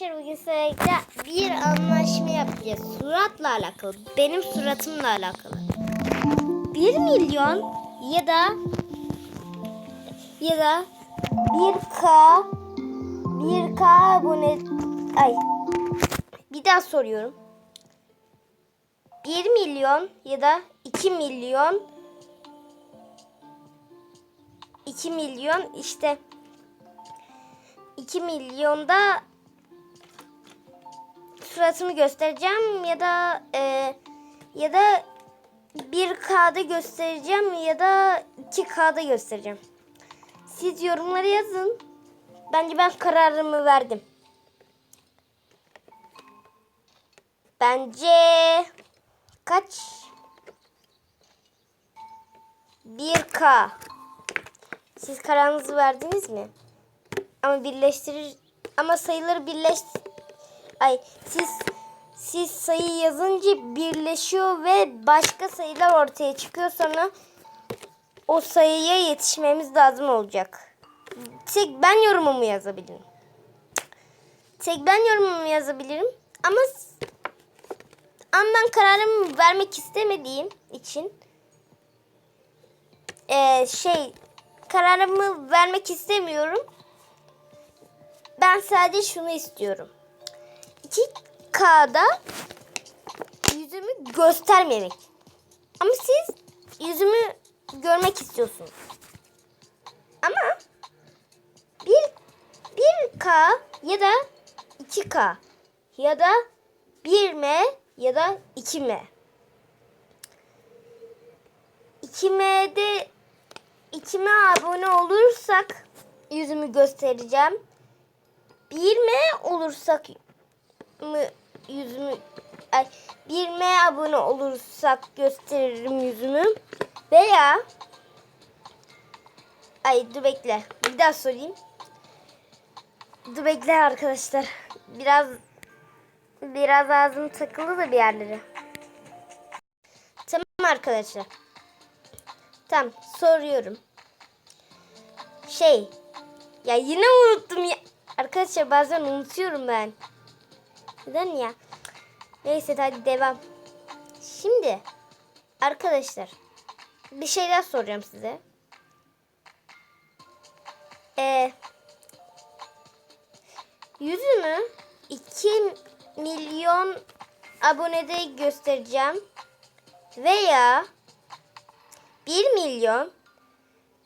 Bugün sizlerle bir anlaşma yapacağız. Suratla alakalı. Benim suratımla alakalı. 1 milyon ya da ya da 1K 1K abone ay bir daha soruyorum. 1 milyon ya da 2 milyon 2 milyon işte 2 milyonda suratımı göstereceğim ya da e, ya da 1K'da göstereceğim ya da 2K'da göstereceğim. Siz yorumlara yazın. Bence ben kararımı verdim. Bence kaç? 1K. Siz kararınızı verdiniz mi? Ama birleştirir ama sayıları birleş ay siz siz sayı yazınca birleşiyor ve başka sayılar ortaya çıkıyor sonra o sayıya yetişmemiz lazım olacak. Tek ben yorumumu yazabilirim. Tek ben yorumumu yazabilirim ama ama ben kararımı vermek istemediğim için eee, şey kararımı vermek istemiyorum. Ben sadece şunu istiyorum. 2K'da yüzümü göstermemek. Ama siz yüzümü görmek istiyorsunuz. Ama 1 1K ya da 2K ya da 1M ya da 2M. 2M'de 2M abone olursak yüzümü göstereceğim. 1M olursak mı yüzümü ay 1M abone olursak gösteririm yüzümü veya ay dur bekle bir daha sorayım. Dur bekle arkadaşlar. Biraz biraz ağzım takıldı da bir yerlere. Tamam arkadaşlar. Tamam soruyorum. Şey ya yine unuttum ya. Arkadaşlar bazen unutuyorum ben. Neden ya? Neyse hadi devam. Şimdi arkadaşlar bir şeyler soracağım size. Ee, yüzümü 2 milyon abonede göstereceğim. Veya 1 milyon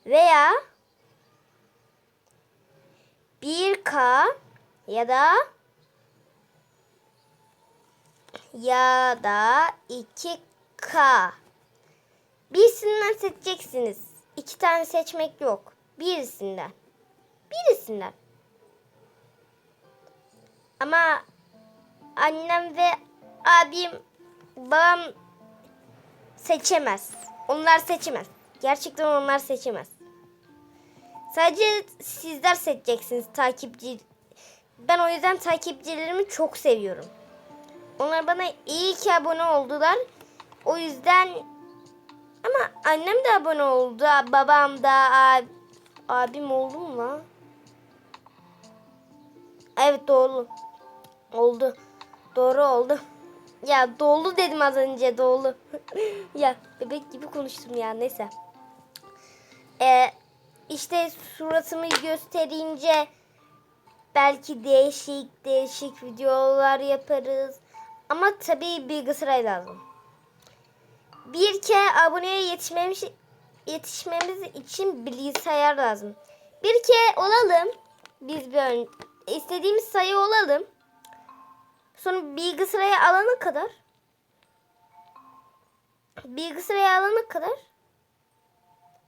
veya 1K ya da ya da 2K. Birisinden seçeceksiniz. İki tane seçmek yok. Birisinden. Birisinden. Ama annem ve abim, babam seçemez. Onlar seçemez. Gerçekten onlar seçemez. Sadece sizler seçeceksiniz takipçi. Ben o yüzden takipçilerimi çok seviyorum. Onlar bana iyi ki abone oldular. O yüzden ama annem de abone oldu. Babam da ab, abim oldu mu? Evet doğru. Oldu. Doğru oldu. Ya dolu dedim az önce dolu. ya bebek gibi konuştum ya neyse. Ee, işte suratımı gösterince belki değişik değişik videolar yaparız. Ama tabii bilgisayar lazım. Bir kere aboneye yetişmemiz, yetişmemiz için bilgisayar lazım. Bir kere olalım. Biz bir ön- istediğimiz sayı olalım. Sonra bilgisayarı alana kadar bilgisayarı alana kadar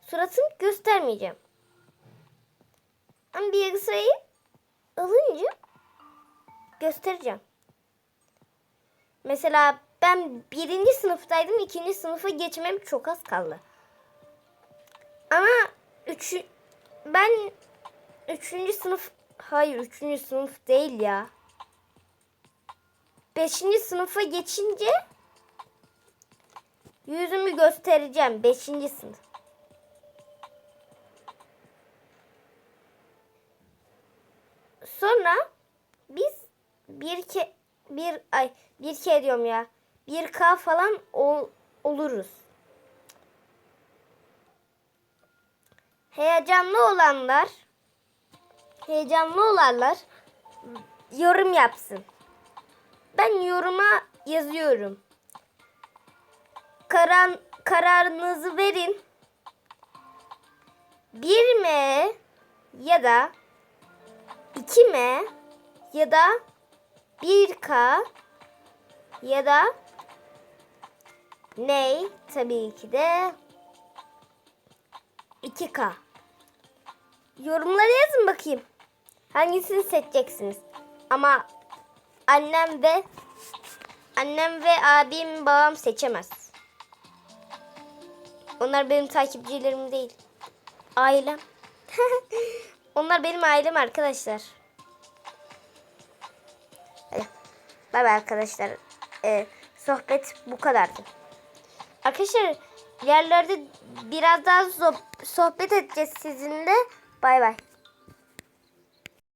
suratımı göstermeyeceğim. Ama bilgisayarı alınca göstereceğim. Mesela ben birinci sınıftaydım. ikinci sınıfa geçmem çok az kaldı. Ama üç, ben üçüncü sınıf hayır üçüncü sınıf değil ya. Beşinci sınıfa geçince yüzümü göstereceğim. Beşinci sınıf. Sonra biz bir ke bir ay bir ke diyorum ya. Bir k falan ol, oluruz. Heyecanlı olanlar heyecanlı olanlar yorum yapsın. Ben yoruma yazıyorum. Karan, kararınızı verin. 1 mi ya da 2 mi ya da 1K ya da ney tabii ki de 2K. Yorumlara yazın bakayım. Hangisini seçeceksiniz? Ama annem ve annem ve abim babam seçemez. Onlar benim takipçilerim değil. Ailem. Onlar benim ailem arkadaşlar. Bay arkadaşlar. Ee, sohbet bu kadardı. Arkadaşlar yerlerde biraz daha soh- sohbet edeceğiz sizinle. Bay bay.